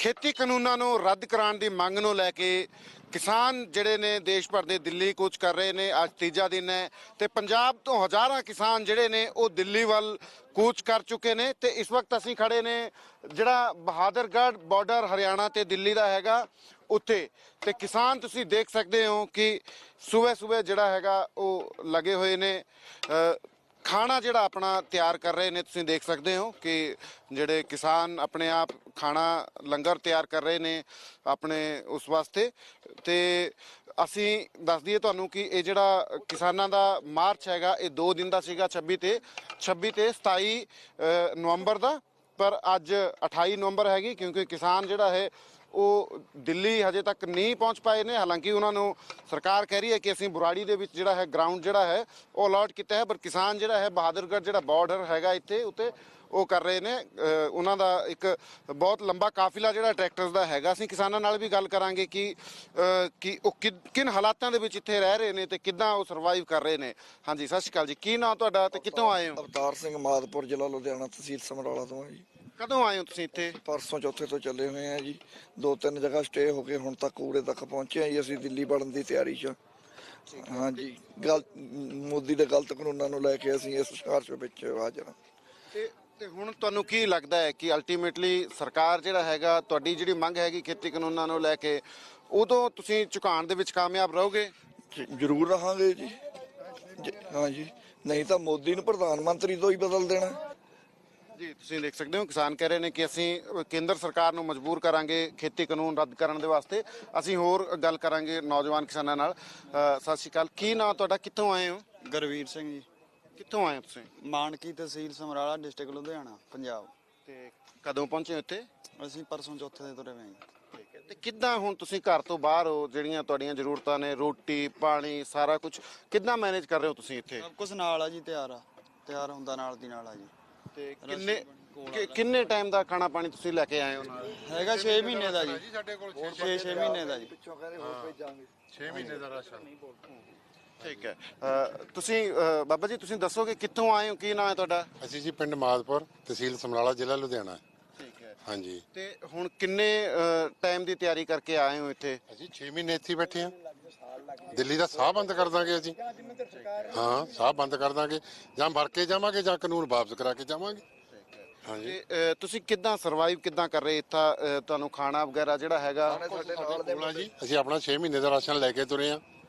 ਖੇਤੀ ਕਾਨੂੰਨਾਂ ਨੂੰ ਰੱਦ ਕਰਾਉਣ ਦੀ ਮੰਗ ਨੂੰ ਲੈ ਕੇ ਕਿਸਾਨ ਜਿਹੜੇ ਨੇ ਦੇਸ਼ ਭਰ ਦੇ ਦਿੱਲੀ ਕੂਚ ਕਰ ਰਹੇ ਨੇ, ਅੱਜ ਤੀਜਾ ਦਿਨ ਹੈ ਤੇ ਪੰਜਾਬ ਤੋਂ ਹਜ਼ਾਰਾਂ ਕਿਸਾਨ ਜਿਹੜੇ ਨੇ ਉਹ ਦਿੱਲੀ ਵੱਲ ਕੂਚ ਕਰ ਚੁੱਕੇ ਨੇ ਤੇ ਇਸ ਵਕਤ ਅਸੀਂ ਖੜੇ ਨੇ ਜਿਹੜਾ ਬਹਾਦਰਗੜ੍ਹ ਬਾਰਡਰ ਹਰਿਆਣਾ ਤੇ ਦਿੱਲੀ ਦਾ ਹੈਗਾ ਉੱਥੇ। ਤੇ ਕਿਸਾਨ ਤੁਸੀਂ ਦੇਖ ਸਕਦੇ ਹੋ ਕਿ ਸਵੇਰ ਸਵੇਰ ਜਿਹੜਾ ਹੈਗਾ ਉਹ ਲੱਗੇ ਹੋਏ ਨੇ। ਖਾਣਾ ਜਿਹੜਾ ਆਪਣਾ ਤਿਆਰ ਕਰ ਰਹੇ ਨੇ, ਤੁਸੀਂ ਦੇਖ ਸਕਦੇ ਹੋ ਕਿ ਜਿਹੜੇ ਕਿਸਾਨ ਆਪਣੇ ਆਪ ਖਾਣਾ ਲੰਗਰ ਤਿਆਰ ਕਰ ਰਹੇ ਨੇ ਆਪਣੇ ਉਸ ਵਾਸਤੇ। ਤੇ ਅਸੀਂ ਦੱਸ ਦਈਏ ਤੁਹਾਨੂੰ ਕਿ ਇਹ ਜਿਹੜਾ ਕਿਸਾਨਾਂ ਦਾ ਮਾਰਚ ਹੈਗਾ, ਇਹ 2 ਦਿਨ ਦਾ ਸੀਗਾ 26 ਤੇ 26 ਤੇ 27 ਨਵੰਬਰ ਦਾ। ਪਰ ਅੱਜ 28 ਨਵੰਬਰ ਹੈਗੀ ਕਿਉਂਕਿ ਕਿਸਾਨ ਜਿਹੜਾ ਹੈ, ਉਹ ਦਿੱਲੀ ਹਜੇ ਤੱਕ ਨਹੀਂ ਪਹੁੰਚ ਪਾਏ ਨੇ। ਹਾਲਾਂਕਿ ਉਹਨਾਂ ਨੂੰ ਸਰਕਾਰ ਕਹਿ ਰਹੀ ਹੈ ਕਿ ਅਸੀਂ ਬੁਰਾੜੀ ਦੇ ਵਿੱਚ ਜਿਹੜਾ ਹੈ ਗਰਾਊਂਡ ਜਿਹੜਾ ਹੈ, ਉਹ ਅਲਾਟ ਕੀਤਾ ਹੈ। ਪਰ ਕਿਸਾਨ ਜਿਹੜਾ ਹੈ, ਬਹਾਦਰਗੜ੍ਹ ਜਿਹੜਾ ਬਾਰਡਰ ਹੈਗਾ ਇੱਥੇ, ਉੱਤੇ ਉਹ ਕਰ ਰਹੇ ਨੇ। ਉਹਨਾਂ ਦਾ ਇੱਕ ਬਹੁਤ ਲੰਬਾ ਕਾਫਿਲਾ ਜਿਹੜਾ ਟਰੈਕਟਰਸ ਦਾ ਹੈਗਾ। ਅਸੀਂ ਕਿਸਾਨਾਂ ਨਾਲ ਵੀ ਗੱਲ ਕਰਾਂਗੇ ਕਿ ਕਿ ਉਹ ਕਿਨ ਹਾਲਾਤਾਂ ਦੇ ਵਿੱਚ ਇੱਥੇ ਰਹਿ ਰਹੇ ਨੇ ਤੇ ਕਿੱਦਾਂ ਉਹ ਸਰਵਾਈਵ ਕਰ ਰਹੇ ਨੇ। ਹਾਂਜੀ ਸਤਿ ਸ਼੍ਰੀ ਅਕਾਲ ਜੀ। ਕੀ ਨਾਮ ਤੁਹਾਡਾ ਤੇ ਕਿੱਥੋਂ ਆਏ ਹੋ? ਅਵਤਾਰ ਸਿੰਘ ਮਾਦਪੁਰ ਜ਼ਿਲ੍ਹਾ ਲੁਧਿਆਣਾ ਤਹਿਸੀਲ ਸਮਰਾਲਾ ਤੋਂ ਜੀ। ਕਦੋਂ ਆਏ ਹੋ ਤੁਸੀਂ ਇੱਥੇ? ਪਰਸੋਂ ਚੌਥੇ ਤੋਂ ਚੱਲੇ ਹੋਏ ਆ ਜੀ। ਦੋ ਤਿੰਨ ਜਗ੍ਹਾ ਸਟੇ ਹੋ ਕੇ ਹੁਣ ਤੱਕ ਉਰੇ ਤੱਕ ਪਹੁੰਚੇ ਆ ਜੀ ਅਸੀਂ ਦਿੱਲੀ ਵੜਨ ਦੀ ਤਿਆਰੀ 'ਚ। ਹਾਂਜੀ ਗਲਤ ਮੋਦੀ ਦੇ ਗਲਤ ਕਾਨੂੰਨਾਂ ਨੂੰ ਲੈ ਕੇ ਅਸੀਂ ਇਸ ਸੰਘਰਸ਼ ਵਿੱਚ ਹਾਜ਼ਰ ਹਾਂ। ਤੇ ਤੇ ਹੁਣ ਤੁਹਾਨੂੰ ਕੀ ਲੱਗਦਾ ਹੈ ਕਿ ਅਲਟੀਮੇਟਲੀ ਸਰਕਾਰ ਜਿਹੜਾ ਹੈਗਾ ਤੁਹਾਡੀ ਜਿਹੜੀ ਮੰਗ ਹੈਗੀ ਖੇਤੀ ਕਾਨੂੰਨਾਂ ਨੂੰ ਲੈ ਕੇ ਉਦੋਂ ਤੁਸੀਂ ਝੁਕਾਉਣ ਦੇ ਵਿੱਚ ਕਾਮਯਾਬ ਰਹੋਗੇ? ਜ਼ਰੂਰ ਰਹਾਂਗੇ ਜੀ। ਜ- ਹਾਂਜੀ ਨਹੀਂ ਤਾਂ ਮੋਦੀ ਨੂੰ ਪ੍ਰਧਾਨ ਮੰਤਰੀ ਤੋਂ ਹੀ ਬਦਲ ਦੇਣਾ। ਜੀ ਤੁਸੀਂ ਦੇਖ ਸਕਦੇ ਹੋ ਕਿਸਾਨ ਕਹਿ ਰਹੇ ਨੇ ਕਿ ਅਸੀਂ ਕੇਂਦਰ ਸਰਕਾਰ ਨੂੰ ਮਜਬੂਰ ਕਰਾਂਗੇ ਖੇਤੀ ਕਾਨੂੰਨ ਰੱਦ ਕਰਨ ਦੇ ਵਾਸਤੇ। ਅਸੀਂ ਹੋਰ ਗੱਲ ਕਰਾਂਗੇ ਨੌਜਵਾਨ ਕਿਸਾਨਾਂ ਨਾਲ। ਸਤਿ ਸ਼੍ਰੀ ਅਕਾਲ। ਕੀ ਨਾਂ ਤੁਹਾਡਾ? ਕਿੱਥੋਂ ਆਏ ਹੋ? ਗੁਰਵੀਰ ਸਿੰਘ ਜੀ। ਕਿੱਥੋਂ ਆਏ ਹੋ ਤੁਸੀਂ? ਮਾਨਕੀ ਤਹਿਸੀਲ ਸਮਰਾਲਾ ਡਿਸਟ੍ਰਿਕਟ ਲੁਧਿਆਣਾ ਪੰਜਾਬ। ਤੇ ਕਦੋਂ ਪਹੁੰਚੇ ਇੱਥੇ? ਅਸੀਂ ਪਰਸੋਂ ਚੌਥੇ ਦੇ ਤੁਰੇ। ਠੀਕ ਹੈ। ਤੇ ਕਿੱਦਾਂ ਹੁਣ ਤੁਸੀਂ ਘਰ ਤੋਂ ਬਾਹਰ ਹੋ ਜਿਹੜੀਆਂ ਤੁਹਾਡੀਆਂ ਜ਼ਰੂਰਤਾਂ ਨੇ ਰੋਟੀ ਪਾਣੀ ਸਾਰਾ ਕੁਝ ਕਿੱਦਾਂ ਮੈਨੇਜ ਕਰ ਰਹੇ ਹੋ ਤੁਸੀਂ ਇੱਥੇ? ਸਭ ਕੁਝ ਨਾਲ ਆ ਜੀ ਤਿਆਰ ਆ। ਤਿਆਰ ਹੁੰਦਾ ਨਾਲ ਦੀ ਨਾਲ ਆ ਜੀ। ਤੇ ਕਿੰਨੇ ਕਿ- ਕਿੰਨੇ ਟਾਈਮ ਦਾ ਖਾਣਾ ਪਾਣੀ ਤੁਸੀਂ ਲੈ ਕੇ ਆਏ ਹੋ ਨਾਲ? ਹੈਗਾ 6 ਮਹੀਨੇ ਦਾ ਜੀ। 6 6 ਮਹੀਨੇ ਦਾ। ਜੀ। ਪਿੱਛੋਂ ਕਹਿੰਦੇ ਹੋਰ ਭੇਜਾਂਗੇ। 6 ਮਹੀਨੇ ਦਾ ਰਾਸ਼ਨ ਠੀਕ ਹੈ। ਅ, ਤੁਸੀਂ ਅ, ਬਾਬਾ ਜੀ ਤੁਸੀਂ ਦੱਸੋਗੇ ਕਿੱਥੋਂ ਆਏ ਹੋ? ਕੀ ਨਾਮ ਹੈ ਤੁਹਾਡਾ? ਅਸੀਂ ਜੀ ਪਿੰਡ ਮਾਦਪੁਰ ਤਹਿਸੀਲ ਸਮਰਾਲਾ ਜ਼ਿਲ੍ਹਾ ਲੁਧਿਆਣਾ। ਠੀਕ ਹੈ। ਹਾਂਜੀ। ਤੇ ਹੁਣ ਕਿੰਨੇ ਟਾਈਮ ਦੀ ਤਿਆਰੀ ਕਰਕੇ ਆਏ ਹੋ ਇੱਥੇ? ਅਸੀਂ 6 ਮਹੀਨੇ ਇੱਥੇ ਹੀ ਬੈਠੇ ਹਾਂ। ਦਿੱਲੀ ਦਾ ਸਾਹ ਬੰਦ ਕਰ ਦਾਂਗੇ ਅਸੀਂ। ਹਾਂ ਸਾਹ ਬੰਦ ਕਰ ਦਾਂਗੇ। ਜਾਂ ਭਰ ਕੇ ਜਾਵਾਂਗੇ ਜਾਂ ਕਾਨੂੰਨ ਵਾਪਸ ਕਰਾ ਕੇ ਜਾਵਾਂਗੇ। ਹਾਂਜੀ। ਤੇ ਅ, ਤੁਸੀਂ ਕਿੱਦਾਂ ਸਰਵਾਈਵ ਕਿੱਦਾਂ ਕਰ ਰਹੇ? ਇੱਥਾ ਤੁਹਾਨੂੰ ਖਾਣਾ ਵਗੈਰਾ ਜਿਹੜਾ ਹੈਗਾ? ਸਾਡੇ ਨਾਲ ਦੇ ਕੋਲਾ ਜੀ ਅਸੀਂ ਆਪਣਾ 6 ਮਹੀਨੇ ਦਾ ਰਾਸ਼ਨ ਲੈ ਕੇ ਤੁਰੇ ਹਾਂ। ਸਾਨੂੰ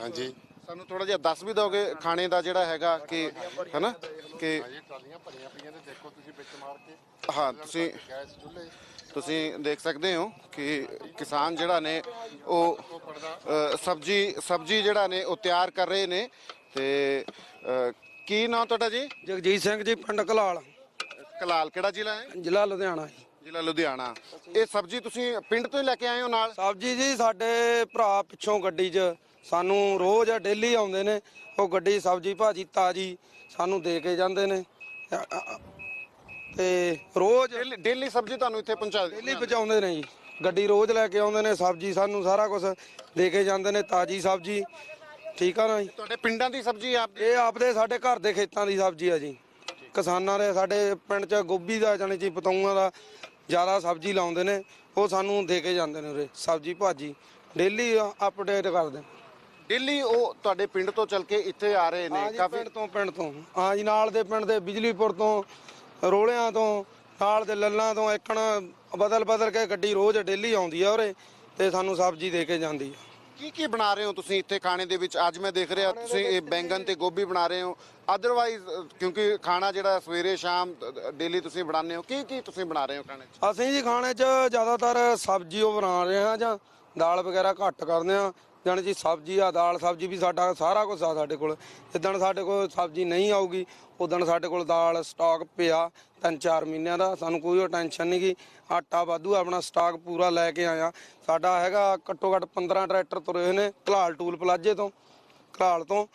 ਹਾਂਜੀ। ਸਾਨੂੰ ਥੋੜਾ ਜਿਹਾ ਦੱਸ ਵੀ ਦੋਗੇ ਖਾਣੇ ਦਾ ਜਿਹੜਾ ਹੈਗਾ ਕਿ ਹੈਨਾ? ਕਿ ਇਹ ਟਰਾਲੀਆਂ ਭਰੀਆਂ ਪਈਆਂ ਨੇ ਦੇਖੋ ਤੁਸੀਂ ਵਿੱਚ ਮਾਰ ਕੇ। ਹਾਂ ਤੁਸੀਂ ਗੈਸ ਚੁੱਲ੍ਹੇ। ਤੁਸੀਂ ਦੇਖ ਸਕਦੇ ਹੋ ਕਿ ਕਿਸਾਨ ਜਿਹੜਾ ਨੇ ਉਹ ਅ, ਸਬਜੀ ਸਬਜੀ ਜਿਹੜਾ ਨੇ ਉਹ ਤਿਆਰ ਕਰ ਰਹੇ ਨੇ ਤੇ ਅ, ਕੀ ਨਾਮ ਤੁਹਾਡਾ ਜੀ? ਜਗਜੀਤ ਸਿੰਘ ਜੀ ਪਿੰਡ ਕਲਾਲ ਕਲਾਲ ਕਿਹੜਾ ਜ਼ਿਲ੍ਹਾ ਹੈ? ਜ਼ਿਲ੍ਹਾ ਲੁਧਿਆਣਾ ਜੀ। ਜ਼ਿਲ੍ਹਾ ਲੁਧਿਆਣਾ। ਇਹ ਸਬਜੀ ਤੁਸੀਂ ਪਿੰਡ ਤੋਂ ਹੀ ਲੈ ਕੇ ਆਏ ਹੋ ਨਾਲ? ਸਬਜੀ ਜੀ ਸਾਡੇ ਭਰਾ ਪਿੱਛੋਂ ਗੱਡੀ 'ਚ ਸਾਨੂੰ ਰੋਜ਼ ਡੇਲੀ ਆਉਂਦੇ ਨੇ ਉਹ ਗੱਡੀ ਸਬਜੀ ਭਾਜੀ ਤਾਜੀ ਸਾਨੂੰ ਦੇ ਕੇ ਜਾਂਦੇ ਨੇ। ਤੇ ਰੋਜ਼ ਡੇਲੀ ਡੇਲੀ ਸਬਜੀ ਤੁਹਾਨੂੰ ਇੱਥੇ ਪਹੁੰਚਾ ਡੇਲੀ ਪਹੁੰਚਾਉਂਦੇ ਨੇ ਜੀ। ਗੱਡੀ ਰੋਜ਼ ਲੈ ਕੇ ਆਉਂਦੇ ਨੇ ਸਬਜੀ ਸਾਨੂੰ ਸਾਰਾ ਕੁਝ ਦੇ ਕੇ ਜਾਂਦੇ ਨੇ ਤਾਜੀ ਸਬਜੀ। ਠੀਕ ਆ ਨਾ ਜੀ? ਤੁਹਾਡੇ ਪਿੰਡਾਂ ਦੀ ਸਬਜੀ ਆਪ ਇਹ ਆਪਦੇ ਸਾਡੇ ਘਰ ਦੇ ਖੇਤਾਂ ਦੀ ਸਬਜ਼ੀ ਆ ਜੀ। ਕਿਸਾਨਾਂ ਦੇ ਸਾਡੇ ਪਿੰਡ 'ਚ ਗੋਭੀ ਦਾ ਜਾਣੀ ਜੀ ਪਤੌਂਗਾਂ ਦਾ ਜ਼ਿਆਦਾ ਸਬਜ਼ੀ ਲਾਉਂਦੇ ਨੇ ਉਹ ਸਾਨੂੰ ਦੇ ਕੇ ਜਾਂਦੇ ਨੇ ਉਰੇ। ਸਬਜ਼ੀ ਭਾਜੀ ਡੇਲੀ ਅਪਡੇਟ ਕਰਦੇ ਡੇਲੀ ਉਹ ਤੁਹਾਡੇ ਪਿੰਡ ਤੋਂ ਚੱਲ ਕੇ ਇੱਥੇ ਆ ਰਹੇ ਨੇ ਕਾਫੀ ਪਿੰਡ ਤੋਂ ਪਿੰਡ ਤੋਂ। ਹਾਂ ਜੀ ਨਾਲ ਦੇ ਪਿੰਡ ਦੇ ਬਿਜਲੀਪੁਰ ਤੋਂ ਰੋਲਿਆਂ ਤੋਂ ਨਾਲ ਦੇ ਲੱਲਾਂ ਤੋਂ ਇੱਕਣ ਬਦਲ ਬਦਲ ਕੇ ਗੱਡੀ ਰੋਜ਼ ਡੇਲੀ ਆਉਂਦੀ ਆ ਉਰੇ ਤੇ ਸਾਨੂੰ ਸਬਜ਼ੀ ਦੇ ਕੇ ਜਾਂਦੀ ਆ। ਕੀ ਕੀ ਬਣਾ ਰਹੇ ਹੋ ਤੁਸੀਂ ਇੱਥੇ ਖਾਣੇ ਦੇ ਵਿੱਚ? ਅੱਜ ਮੈਂ ਦੇਖ ਰਿਹਾ ਤੁਸੀਂ ਇਹ ਬੈਂਗਨ ਤੇ ਗੋਭੀ ਬਣਾ ਰਹੇ ਹੋ। ਅਦਰਵਾਈਜ਼ ਕਿਉਂਕਿ ਖਾਣਾ ਜਿਹੜਾ ਸਵੇਰੇ ਸ਼ਾਮ ਡੇਲੀ ਤੁਸੀਂ ਬਣਾਉਂਦੇ ਹੋ ਕੀ ਕੀ ਤੁਸੀਂ ਬਣਾ ਰਹੇ ਹੋ ਖਾਣੇ 'ਚ? ਅਸੀਂ ਜੀ ਖਾਣੇ 'ਚ ਜ਼ਿਆਦਾਤਰ ਸਬਜ਼ੀ ਉਹ ਬਣਾ ਰਹੇ ਹਾਂ ਜਾਂ ਦਾਲ ਵਗੈਰਾ ਘੱਟ ਕਰਦੇ ਹਾਂ। ਜਾਣੀ ਜੀ ਸਬਜ਼ੀ ਆ, ਦਾਲ ਸਬਜ਼ੀ ਵੀ ਸਾਡਾ ਸਾਰਾ ਕੁਝ ਆ ਸਾਡੇ ਕੋਲ। ਜਿੱਦਣ ਸਾਡੇ ਕੋਲ ਸਬਜ਼ੀ ਨਹੀਂ ਆਊਗੀ, ਉਦਣ ਸਾਡੇ ਕੋਲ ਦਾਲ ਸਟਾਕ ਪਿਆ ਤਿੰਨ ਚਾਰ ਮਹੀਨਿਆਂ ਦਾ। ਸਾਨੂੰ ਕੋਈ ਟੈਨਸ਼ਨ ਨਹੀਂ ਗੀ। ਆਟਾ ਵਾਧੂ ਆਪਣਾ ਸਟਾਕ ਪੂਰਾ ਲੈ ਕੇ ਆਇਆ। ਸਾਡਾ ਹੈਗਾ ਘੱਟੋ ਘੱਟ 15 ਟਰੈਕਟਰ ਤੁਰੇ ਹੋਏ ਨੇ ਘਲਾਲ ਟੂਲ ਪਲਾਜੇ ਤੋਂ, ਘਲਾਲ ਤੋਂ।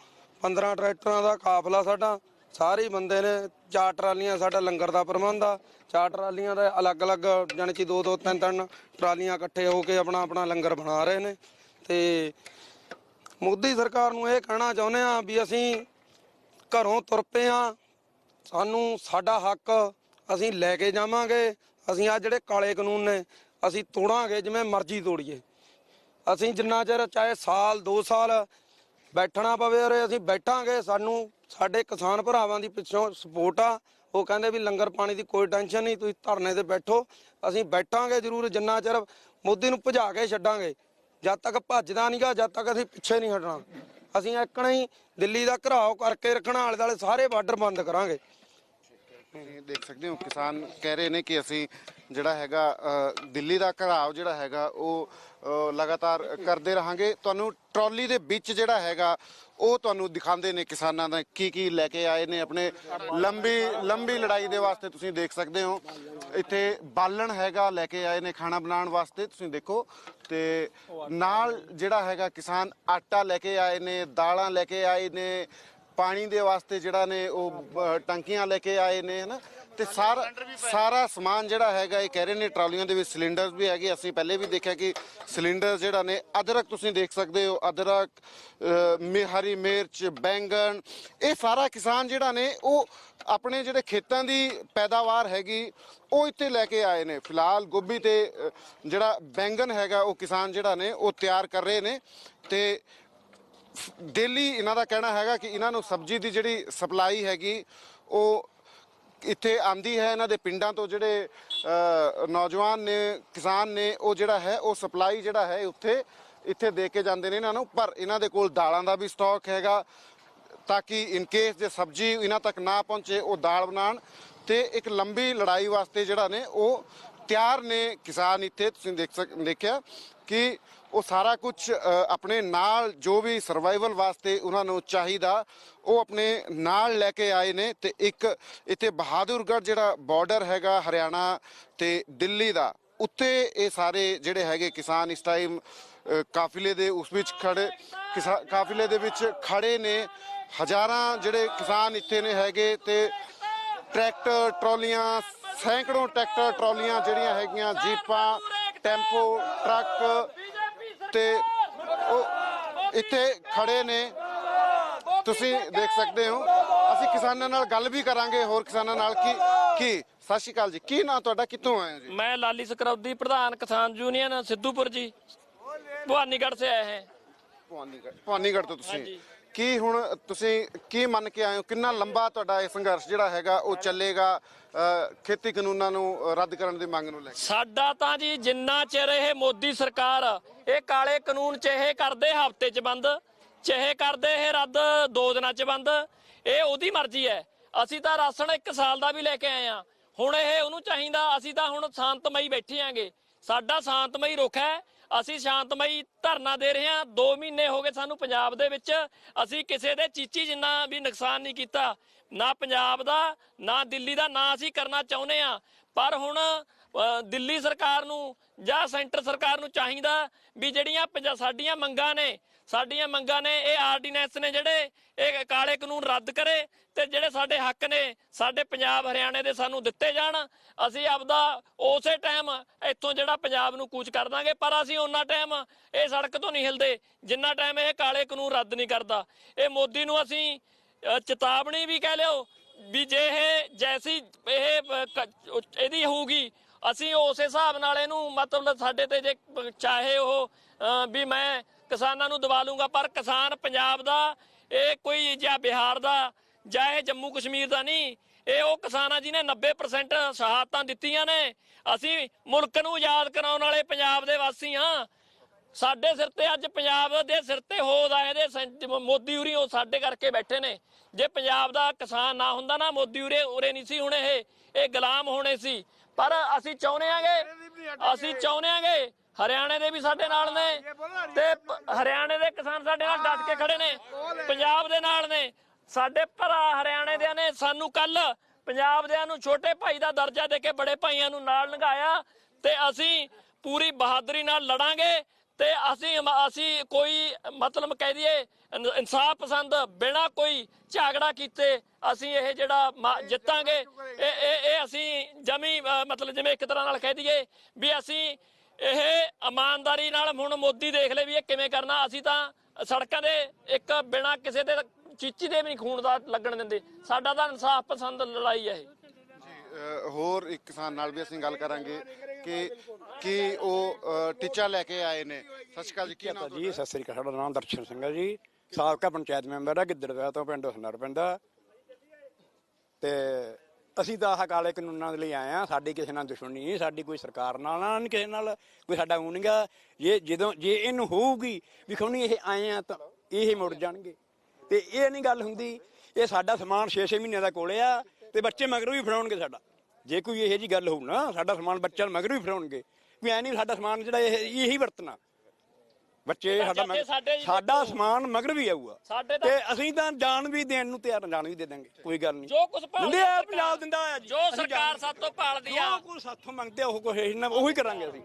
15 ਟਰੈਕਟਰਾਂ ਦਾ ਕਾਫਲਾ ਸਾਡਾ, ਸਾਰੇ ਹੀ ਬੰਦੇ ਨੇ। ਚਾਰ ਟਰਾਲੀਆਂ ਸਾਡਾ ਲੰਗਰ ਦਾ ਪ੍ਰਬੰਧ ਆ। ਚਾਰ ਟਰਾਲੀਆਂ ਦਾ ਅਲੱਗ-ਅਲੱਗ, ਜਾਣੀ ਕਿ ਦੋ ਦੋ ਤਿੰਨ ਤਿੰਨ ਟਰਾਲੀਆਂ ਇਕੱਠੇ ਹੋ ਕੇ ਆਪਣਾ ਆਪਣਾ ਲੰਗਰ ਬਣਾ ਰਹੇ ਨੇ। ਤੇ ਮੋਦੀ ਸਰਕਾਰ ਨੂੰ ਇਹ ਕਹਿਣਾ ਚਾਹੁੰਦੇ ਆ ਵੀ ਅਸੀਂ ਘਰੋਂ ਤੁਰ ਪਏ ਆ ਸਾਨੂੰ ਸਾਡਾ ਹੱਕ ਅਸੀਂ ਲੈ ਕੇ ਜਾਵਾਂਗੇ। ਅਸੀਂ ਆ ਜਿਹੜੇ ਕਾਲੇ ਕਾਨੂੰਨ ਨੇ, ਅਸੀਂ ਤੋੜਾਂਗੇ, ਜਿਵੇਂ ਮਰਜ਼ੀ ਤੋੜੀਏ। ਅਸੀਂ ਜਿੰਨਾ ਚਿਰ ਚਾਹੇ ਸਾਲ 2 ਸਾਲ ਬੈਠਣਾ ਪਵੇ ਔਰ ਅਸੀਂ ਬੈਠਾਂਗੇ। ਸਾਨੂੰ, ਸਾਡੇ ਕਿਸਾਨ ਭਰਾਵਾਂ ਦੀ ਪਿੱਛੋਂ ਸਪੋਰਟ ਆ। ਉਹ ਕਹਿੰਦੇ ਵੀ ਲੰਗਰ ਪਾਣੀ ਦੀ ਕੋਈ ਟੈਨਸ਼ਨ ਨਹੀਂ, ਤੁਸੀਂ ਧਰਨੇ ਤੇ ਬੈਠੋ। ਅਸੀਂ ਬੈਠਾਂਗੇ ਜ਼ਰੂਰ, ਜਿੰਨਾ ਚਿਰ ਮੋਦੀ ਨੂੰ ਭਜਾ ਕੇ ਛੱਡਾਂਗੇ। ਜਦ ਤੱਕ ਭੱਜਦਾ ਨਹੀਂਗਾ ਜਦ ਤੱਕ ਅਸੀਂ ਪਿੱਛੇ ਨਹੀਂ ਹਟਣਾ। ਅਸੀਂ ਇੱਕਣਾ ਹੀ ਦਿੱਲੀ ਦਾ ਘਰਾਓ ਕਰਕੇ ਰੱਖਣਾ, ਆਲੇ ਦੁਆਲੇ ਸਾਰੇ ਬਾਰਡਰ ਬੰਦ ਕਰਾਂਗੇ। ਤੁਸੀਂ ਦੇਖ ਸਕਦੇ ਹੋ, ਕਿਸਾਨ ਕਹਿ ਰਹੇ ਨੇ ਕਿ ਅਸੀਂ ਜਿਹੜਾ ਹੈਗਾ ਦਿੱਲੀ ਦਾ ਘਰਾਵ ਜਿਹੜਾ ਹੈਗਾ, ਉਹ ਲਗਾਤਾਰ ਕਰਦੇ ਰਹਾਂਗੇ। ਤੁਹਾਨੂੰ ਟਰਾਲੀ ਦੇ ਵਿੱਚ ਜਿਹੜਾ ਹੈਗਾ, ਉਹ ਤੁਹਾਨੂੰ ਦਿਖਾਉਂਦੇ ਨੇ ਕਿਸਾਨਾਂ ਦਾ ਕੀ ਕੀ ਲੈ ਕੇ ਆਏ ਨੇ ਆਪਣੇ ਲੰਬੀ ਲੰਬੀ ਲੜਾਈ ਦੇ ਵਾਸਤੇ ਤੁਸੀਂ ਦੇਖ ਸਕਦੇ ਹੋ। ਇੱਥੇ ਬਾਲਣ ਹੈਗਾ, ਲੈ ਕੇ ਆਏ ਨੇ ਖਾਣਾ ਬਣਾਉਣ ਵਾਸਤੇ, ਤੁਸੀਂ ਦੇਖੋ। ਤੇ ਨਾਲ ਜਿਹੜਾ ਹੈਗਾ, ਕਿਸਾਨ ਆਟਾ ਲੈ ਕੇ ਆਏ ਨੇ, ਦਾਲਾਂ ਲੈ ਕੇ ਆਏ ਨੇ ਪਾਣੀ ਦੇ ਵਾਸਤੇ ਜਿਹੜਾ ਨੇ ਉਹ ਟੰਕੀਆਂ ਲੈ ਕੇ ਆਏ ਨੇ ਹਨਾ? ਤੇ ਸਾਰਾ ਸਾਰਾ ਸਮਾਨ ਜਿਹੜਾ ਹੈਗਾ ਇਹ ਕਹਿ ਰਹੇ ਨੇ ਟਰਾਲੀਆਂ ਦੇ ਵਿੱਚ ਸਿਲੰਡਰਸ ਵੀ ਹੈਗੇ। ਅਸੀਂ ਪਹਿਲੇ ਵੀ ਦੇਖਿਆ ਕਿ ਸਿਲੰਡਰ ਜਿਹੜਾ ਨੇ ਅਦਰਕ ਤੁਸੀਂ ਦੇਖ ਸਕਦੇ ਹੋ ਅਦਰਕ ਅ, ਹਰੀ ਮਿਰਚ ਬੈਂਗਣ ਇਹ ਸਾਰਾ ਕਿਸਾਨ ਜਿਹੜਾ ਨੇ ਉਹ ਆਪਣੇ ਜਿਹੜੇ ਖੇਤਾਂ ਦੀ ਪੈਦਾਵਾਰ ਹੈਗੀ ਉਹ ਇੱਥੇ ਲੈ ਕੇ ਆਏ ਨੇ। ਫਿਲਹਾਲ ਗੋਭੀ ਤੇ ਜਿਹੜਾ ਬੈਂਗਣ ਹੈਗਾ ਉਹ ਕਿਸਾਨ ਜਿਹੜਾ ਨੇ ਉਹ ਤਿਆਰ ਕਰ ਰਹੇ ਨੇ। ਤੇ ਡੇਲੀ ਇਹਨਾਂ ਦਾ ਕਹਿਣਾ ਹੈਗਾ ਕਿ ਇਹਨਾਂ ਨੂੰ ਸਬਜ਼ੀ ਦੀ ਜਿਹੜੀ ਸਪਲਾਈ ਹੈਗੀ, ਉਹ ਇੱਥੇ ਆਂਦੀ ਹੈ, ਇਹਨਾਂ ਦੇ ਪਿੰਡਾਂ ਤੋਂ ਜਿਹੜੇ ਨੌਜਵਾਨ ਨੇ, ਕਿਸਾਨ ਨੇ, ਉਹ ਜਿਹੜਾ ਹੈ, ਉਹ ਸਪਲਾਈ ਜਿਹੜਾ ਹੈ, ਉੱਥੇ, ਇੱਥੇ ਦੇ ਕੇ ਜਾਂਦੇ ਨੇ ਇਹਨਾਂ ਨੂੰ, ਪਰ ਇਹਨਾਂ ਦੇ ਕੋਲ ਦਾਲਾਂ ਦਾ ਵੀ ਸਟਾਕ ਹੈਗਾ, ਤਾਂ ਕਿ ਇਨ ਕੇਸ ਜੇ ਸਬਜ਼ੀ ਇਹਨਾਂ ਤੱਕ ਨਾ ਪਹੁੰਚੇ, ਉਹ ਦਾਲ ਬਣਾਉਣ, ਤੇ ਇੱਕ ਲੰਬੀ ਲੜਾਈ ਵਾਸਤੇ ਜਿਹੜਾ ਨੇ, ਉਹ ਤਿਆਰ ਨੇ ਕਿਸਾਨ ਇੱਥੇ, ਤੁਸੀਂ ਦੇਖ ਸਕ, ਦੇਖਿਆ ਕਿ ਉਹ ਸਾਰਾ ਕੁਝ ਆਪਣੇ ਨਾਲ ਜੋ ਵੀ ਸਰਵਾਈਵਲ ਵਾਸਤੇ ਉਹਨਾਂ ਨੂੰ ਚਾਹੀਦਾ, ਉਹ ਆਪਣੇ ਨਾਲ ਲੈ ਕੇ ਆਏ ਨੇ ਤੇ ਇੱਕ ਇੱਥੇ ਬਹਾਦੁਰਗੜ੍ਹ ਜਿਹੜਾ ਬਾਰਡਰ ਹੈਗਾ ਹਰਿਆਣਾ ਤੇ ਦਿੱਲੀ ਦਾ ਉੱਤੇ ਇਹ ਸਾਰੇ ਜਿਹੜੇ ਹੈਗੇ ਕਿਸਾਨ ਇਸ ਟਾਈਮ ਕਾਫਿਲੇ ਦੇ ਉਸ ਵਿੱਚ ਖੜੇ, ਕਿਸਾ- ਕਾਫਿਲੇ ਦੇ ਵਿੱਚ ਖੜੇ ਨੇ। ਹਜ਼ਾਰਾਂ ਜਿਹੜੇ ਕਿਸਾਨ ਇੱਥੇ ਨੇ ਹੈਗੇ ਤੇ ਟਰੈਕਟਰ, ਟਰਾਲੀਆਂ ਸੈਂਕੜੋਂ ਟਰੈਕਟਰ ਟਰਾਲੀਆਂ ਜਿਹੜੀਆਂ ਹੈਗੀਆਂ ਜੀਪਾਂ ਟੈਂਪੋ ਟਰੱਕ ਤੇ ਉਹ ਇੱਥੇ ਖੜੇ ਨੇ ਤੁਸੀਂ ਦੇਖ ਸਕਦੇ ਹੋ ਅਸੀਂ ਕਿਸਾਨਾਂ ਨਾਲ ਗੱਲ ਵੀ ਕਰਾਂਗੇ ਹੋਰ ਕਿਸਾਨਾਂ ਨਾਲ ਕੀ ਕੀ ਸਤਿ ਸ਼੍ਰੀ ਅਕਾਲ ਜੀ ਕੀ ਨਾਂ ਤੁਹਾਡਾ ਕਿੱਥੋਂ ਆਏ ਹੋ ਜੀ मैं लाली सकरौदी प्रधान किसान यूनियन सिद्धूपुर जी भवानीगढ़ से आए हैं ਭਵਾਨੀਗੜ੍ਹ ਭਵਾਨੀਗੜ੍ਹ ਤੋਂ ਤੁਸੀਂ ਹਾਂਜੀ। ਕੀ ਹੁਣ ਤੁਸੀਂ ਕੀ ਮੰਨ ਕੇ ਆਏ ਹੋ? ਕਿੰਨਾ ਲੰਬਾ ਤੁਹਾਡਾ ਇਹ ਸੰਘਰਸ਼ ਜਿਹੜਾ ਹੈਗਾ, ਉਹ ਚੱਲੇਗਾ ਖੇਤੀ ਕਾਨੂੰਨਾਂ ਨੂੰ ਰੱਦ ਕਰਨ ਦੀ ਮੰਗ ਨੂੰ ਲੈ ਕੇ? ਸਾਡਾ ਤਾਂ ਜੀ ਜਿੰਨਾ ਚਿਰ ਇਹ ਮੋਦੀ ਸਰਕਾਰ ਇਹ ਕਾਲੇ ਕਾਨੂੰਨ ਚਾਹੇ ਕਰਦੇ ਹਫ਼ਤੇ 'ਚ ਬੰਦ ਚਾਹੇ ਕਰਦੇ ਇਹ ਰੱਦ ਦੋ ਦਿਨਾਂ 'ਚ ਬੰਦ, ਇਹ ਉਹਦੀ ਮਰਜ਼ੀ ਹੈ। ਅਸੀਂ ਤਾਂ ਰਾਸ਼ਨ ਇੱਕ ਸਾਲ ਦਾ ਵੀ ਲੈ ਕੇ ਆਏ ਆ ਹੁਣ ਇਹ ਉਹਨੂੰ ਚਾਹੀਦਾ, ਅਸੀਂ ਤਾਂ ਹੁਣ ਸ਼ਾਂਤਮਈ ਬੈਠੇ ਆਂਗੇ। ਸਾਡਾ ਸ਼ਾਂਤਮਈ ਰੁਖ ਹੈ ਅਸੀਂ ਸ਼ਾਂਤਮਈ ਧਰਨਾ ਦੇ ਰਹੇ ਹਾਂ। 2 ਮਹੀਨੇ ਹੋ ਗਏ ਸਾਨੂੰ ਪੰਜਾਬ ਦੇ ਵਿੱਚ। ਅਸੀਂ ਕਿਸੇ ਦੇ ਚੀਚੀ ਜਿੰਨਾ ਵੀ ਨੁਕਸਾਨ ਨਹੀਂ ਕੀਤਾ। ਨਾ ਪੰਜਾਬ ਦਾ, ਨਾ ਦਿੱਲੀ ਦਾ, ਨਾ ਅਸੀਂ ਕਰਨਾ ਚਾਹੁੰਦੇ ਆ ਪਰ ਹੁਣ ਦਿੱਲੀ ਸਰਕਾਰ ਨੂੰ ਜਾਂ ਸੈਂਟਰ ਸਰਕਾਰ ਨੂੰ ਚਾਹੀਦਾ ਵੀ ਜਿਹੜੀਆਂ ਪੰਜਾ- ਸਾਡੀਆਂ ਮੰਗਾਂ ਨੇ, ਸਾਡੀਆਂ ਮੰਗਾਂ ਨੇ, ਇਹ ਆਰਡੀਨੈਂਸ ਨੇ ਜਿਹੜੇ ਇਹ ਕਾਲੇ ਕਾਨੂੰਨ ਰੱਦ ਕਰੇ ਤੇ ਜਿਹੜੇ ਸਾਡੇ ਹੱਕ ਨੇ, ਸਾਡੇ ਪੰਜਾਬ ਹਰਿਆਣੇ ਦੇ ਸਾਨੂੰ ਦਿੱਤੇ ਜਾਣ, ਅਸੀਂ ਆਪਦਾ ਉਸੇ ਟਾਈਮ ਇੱਥੋਂ ਜਿਹੜਾ ਪੰਜਾਬ ਨੂੰ ਕੂਚ ਕਰ ਦਾਂਗੇ, ਪਰ ਅਸੀਂ ਉਹਨਾਂ ਟਾਈਮ ਇਹ ਸੜਕ ਤੋਂ ਨਹੀਂ ਹਿਲਦੇ, ਜਿੰਨਾ ਟਾਈਮ ਇਹ ਕਾਲੇ ਕਾਨੂੰਨ ਰੱਦ ਨਹੀਂ ਕਰਦਾ। ਇਹ ਮੋਦੀ ਨੂੰ ਅਸੀਂ ਚੇਤਾਵਨੀ ਵੀ ਕਹਿ ਲਿਓ ਵੀ ਜੇ ਇਹ ਜੈਸੀ, ਇਹ ਇਹਦੀ ਹੋਊਗੀ ਅਸੀਂ ਉਸ ਹਿਸਾਬ ਨਾਲ ਇਹਨੂੰ ਮਤਲਬ ਸਾਡੇ ਤੇ ਜੇ ਚਾਹੇ ਉਹ ਵੀ ਮੈਂ ਕਿਸਾਨਾਂ ਨੂੰ ਦਬਾ ਲੂੰਗਾ, ਪਰ ਕਿਸਾਨ ਪੰਜਾਬ ਦਾ, ਇਹ ਕੋਈ ਜਾਂ ਬਿਹਾਰ ਦਾ ਜਾਂ ਇਹ ਜੰਮੂ ਕਸ਼ਮੀਰ ਦਾ ਨਹੀਂ, ਇਹ ਉਹ ਕਿਸਾਨਾਂ ਜਿਹਨੇ 90% ਸ਼ਹਾਦਤਾਂ ਦਿੱਤੀਆਂ ਨੇ। ਅਸੀਂ ਮੁਲਕ ਨੂੰ ਆਜ਼ਾਦ ਕਰਾਉਣ ਵਾਲੇ ਪੰਜਾਬ ਦੇ ਵਾਸੀ ਹਾਂ। ਸਾਡੇ ਸਿਰ ਤੇ ਅੱਜ ਪੰਜਾਬ ਦੇ ਸਿਰ ਤੇ ਹੋਦ ਆਏ ਦੇ ਮੋਦੀ ਉਰੀ ਉਹ ਸਾਡੇ ਕਰਕੇ ਬੈਠੇ ਨੇ। ਜੇ ਪੰਜਾਬ ਦਾ ਕਿਸਾਨ ਨਾ ਹੁੰਦਾ ਨਾ, ਮੋਦੀ ਉਰੇ ਉਰੇ ਨਹੀਂ ਸੀ ਹੁਣ ਇਹ ਇਹ ਗੁਲਾਮ ਹੋਣੇ ਸੀ। ਪਰ ਅਸੀਂ ਚਾਹੁੰਦੇ ਆਂਗੇ ਅਸੀਂ ਚਾਹੁੰਦੇ ਆਂਗੇ ਹਰਿਆਣੇ ਦੇ ਵੀ ਸਾਡੇ ਨਾਲ ਨੇ। ਤੇ ਹਰਿਆਣੇ ਦੇ ਕਿਸਾਨ ਸਾਡੇ ਨਾਲ ਡਟ ਕੇ ਖੜੇ ਨੇ। ਪੰਜਾਬ ਦੇ ਨਾਲ ਨੇ। ਸਾਡੇ ਭਰਾ ਹਰਿਆਣੇ ਦੇ ਨੇ ਸਾਨੂੰ ਕੱਲ ਪੰਜਾਬ ਦਿਆਂ ਨੂੰ ਛੋਟੇ ਭਾਈ ਦਾ ਦਰਜਾ ਦੇ ਕੇ ਬੜੇ ਭਾਈਆਂ ਨੂੰ ਨਾਲ ਲੰਘਾਇਆ ਤੇ ਅਸੀਂ ਪੂਰੀ ਬਹਾਦਰੀ ਨਾਲ ਲੜਾਂਗੇ ਤੇ ਅਸੀਂ ਅਸੀਂ ਕੋਈ ਮਤਲਬ ਕਹਿ ਦਈਏ ਇਨ- ਇਨਸਾਫ ਪਸੰਦ ਬਿਨਾ ਕੋਈ ਝਗੜਾ ਕੀਤੇ ਅਸੀਂ ਇਹ ਜਿਹੜਾ ਜਿੱਤਾਂਗੇ। ਇਹ ਇਹ ਇਹ ਅਸੀਂ ਜਮੀ ਮਤਲਬ ਜਿਵੇਂ ਇੱਕ ਤਰ੍ਹਾਂ ਨਾਲ ਕਹਿ ਦਈਏ ਵੀ ਅਸੀਂ ਇਹ ਇਮਾਨਦਾਰੀ ਨਾਲ ਹੁਣ ਮੋਦੀ ਦੇਖ ਲੈ ਵੀ ਇਹ ਕਿਵੇਂ ਕਰਨਾ। ਅਸੀਂ ਤਾਂ ਸੜਕਾਂ ਦੇ ਇੱਕ ਬਿਨਾ ਕਿਸੇ ਦੇ ਚੀਚੀ ਦੇ ਵੀ ਨਹੀਂ ਖੂਨ ਦਾ ਲੱਗਣ ਦਿੰਦੇ। ਸਾਡਾ ਤਾਂ ਇਨਸਾਫ ਪਸੰਦ ਲੜਾਈ ਹੈ ਇਹ। ਹੋਰ ਇੱਕ ਕਿਸਾਨ ਨਾਲ ਵੀ ਅਸੀਂ ਗੱਲ ਕਰਾਂਗੇ ਕਿ ਕੀ ਉਹ ਟੀਚਾ ਲੈ ਕੇ ਆਏ ਨੇ। ਸਤਿ ਸ਼੍ਰੀ ਅਕਾਲ ਜੀ ਕੀ ਨਾਮ ਜੀ ਸਤਿ ਸ੍ਰੀ ਅਕਾਲ ਸਾਡਾ ਨਾਮ ਦਰਸ਼ਨ ਸਿੰਘ ਹੈ ਜੀ। ਸਾਬਕਾ ਪੰਚਾਇਤ ਮੈਂਬਰ ਹੈ ਗਿੱਦੜਵੇ ਤੋਂ ਪਿੰਡ ਹੁਨਰ ਪਿੰਡ ਤੇ ਅਸੀਂ ਤਾਂ ਆਹ ਕਾਲੇ ਕਾਨੂੰਨਾਂ ਦੇ ਲਈ ਆਏ ਆ ਸਾਡੀ ਕਿਸੇ ਨਾਲ ਦੁਸ਼ਮਣੀ ਨਹੀਂ ਸਾਡੀ ਕੋਈ ਸਰਕਾਰ ਨਾਲ ਨਾ ਨਹੀਂ ਕਿਸੇ ਨਾਲ ਕੋਈ ਸਾਡਾ ਉਹ ਨਹੀਂਗਾ ਜੇ ਜਦੋਂ ਜੇ ਇਹਨੂੰ ਹੋਊਗੀ ਵੀ ਖੋਣੀ ਇਹ ਆਏ ਆ ਤਾਂ ਇਹ ਮੁੜ ਜਾਣਗੇ। ਤੇ ਇਹ ਨਹੀਂ ਗੱਲ ਹੁੰਦੀ ਇਹ ਸਾਡਾ ਸਮਾਨ 6-6 ਮਹੀਨਿਆਂ ਦਾ ਕੋਲੇ ਆ ਤੇ ਬੱਚੇ ਮਗਰੋਂ ਵੀ ਫੜਾਉਣਗੇ ਸਾਡਾ। ਜੇ ਕੋਈ ਇਹੋ ਜੀ ਗੱਲ ਹੋਊ ਨਾ ਸਾਡਾ ਸਮਾਨ ਬੱਚਿਆਂ ਮਗਰੋਂ ਵੀ ਫੜਾਉਣਗੇ। ਵੀ ਐ ਨਹੀਂ ਸਾਡਾ ਸਮਾਨ ਜਿਹੜਾ ਇਹ ਇਹੀ ਵਰਤਣਾ। ਬੱਚੇ ਸਾਡਾ ਸਾਡੇ। ਸਮਾਨ ਮਗਰ ਵੀ ਆਊਗਾ। ਤਾਂ- ਅਸੀਂ ਤਾਂ ਜਾਨ ਵੀ ਦੇਣ ਨੂੰ ਤਿਆਰ ਜਾਨ ਵੀ ਦੇ ਦਾਂਗੇ ਕੋਈ ਗੱਲ ਨਹੀਂ ਜੋ ਕੁਝ ਦਿੰਦੇ ਆ ਪੰਜਾਬ ਦਿੰਦਾ ਆ ਜੀ। ਸਰਕਾਰ ਸਾਤੋਂ ਪਾਲਦੀ ਆ। ਜੋ ਕੁਝ ਸਾਥੋਂ ਮੰਗਦੇ ਉਹ ਕੁਝ ਇਹਨਾਂ ਉਹੀ ਕਰਾਂਗੇ ਅਸੀਂ।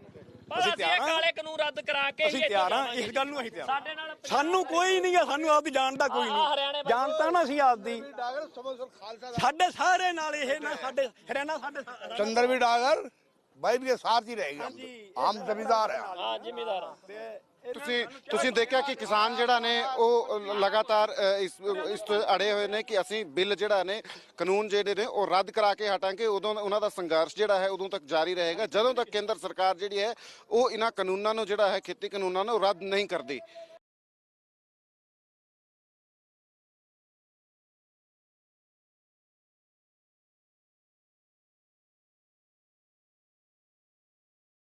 ਪਰ ਅਸੀਂ ਇਹ ਤਿਆਰ ਹਾਂ। ਕਾਲੇ ਕਾਨੂੰਨ ਰੱਦ ਕਰਾ ਕੇ ਹੀ ਅਸੀਂ ਇੱਥੋਂ ਤਿਆਰ ਹਾਂ ਜਾਵਾਂਗੇ ਇਸ ਗੱਲ ਨੂੰ ਅਸੀਂ ਤਿਆਰ ਹਾਂ। ਸਾਡੇ ਨਾਲ ਸਾਨੂੰ ਕੋਈ ਨਹੀਂ ਆ ਸਾਨੂੰ ਆਪਦੀ ਜਾਨ ਦਾ ਕੋਈ ਆਹ ਹਰਿਆਣੇ ਨਹੀਂ ਵੱਲੋਂ- ਜਾਣਤਾ ਨਾ ਅਸੀਂ ਆਪਦੀ ਸਾਡੇ ਸਾਰੇ ਨਾਲ ਇਹ ਨਾ ਸਾਡੇ ਹਰਿਆਣਾ ਸਾਡੇ ਸਾ- चंद्र भी डागर भाई भी साथ ही रहेगा हम जमींदार हैं ਹਾਂ ਜ਼ਿਮੀਦਾਰ ਆ ਤੁਸੀਂ ਤੁਸੀਂ ਦੇਖਿਆ ਕਿ ਕਿਸਾਨ ਜਿਹੜਾ ਨੇ, ਉਹ ਲਗਾਤਾਰ ਇਸ ਇਸ ਤੋਂ ਅੜੇ ਹੋਏ ਨੇ ਕਿ ਅਸੀਂ ਬਿੱਲ ਜਿਹੜਾ ਨੇ, ਕਾਨੂੰਨ ਜਿਹੜੇ ਨੇ, ਉਹ ਰੱਦ ਕਰਾ ਕੇ ਹਟਾਂਗੇ। ਉਦੋਂ ਉਹਨਾਂ ਦਾ ਸੰਘਰਸ਼ ਜਿਹੜਾ ਹੈ, ਉਦੋਂ ਤੱਕ ਜਾਰੀ ਰਹੇਗਾ। ਜਦੋਂ ਤੱਕ ਕੇਂਦਰ ਸਰਕਾਰ ਜਿਹੜੀ ਹੈ, ਉਹ ਇਹਨਾਂ ਕਾਨੂੰਨਾਂ ਨੂੰ ਜਿਹੜਾ ਹੈ, ਖੇਤੀ ਕਾਨੂੰਨਾਂ ਨੂੰ ਰੱਦ ਨਹੀਂ ਕਰਦੀ।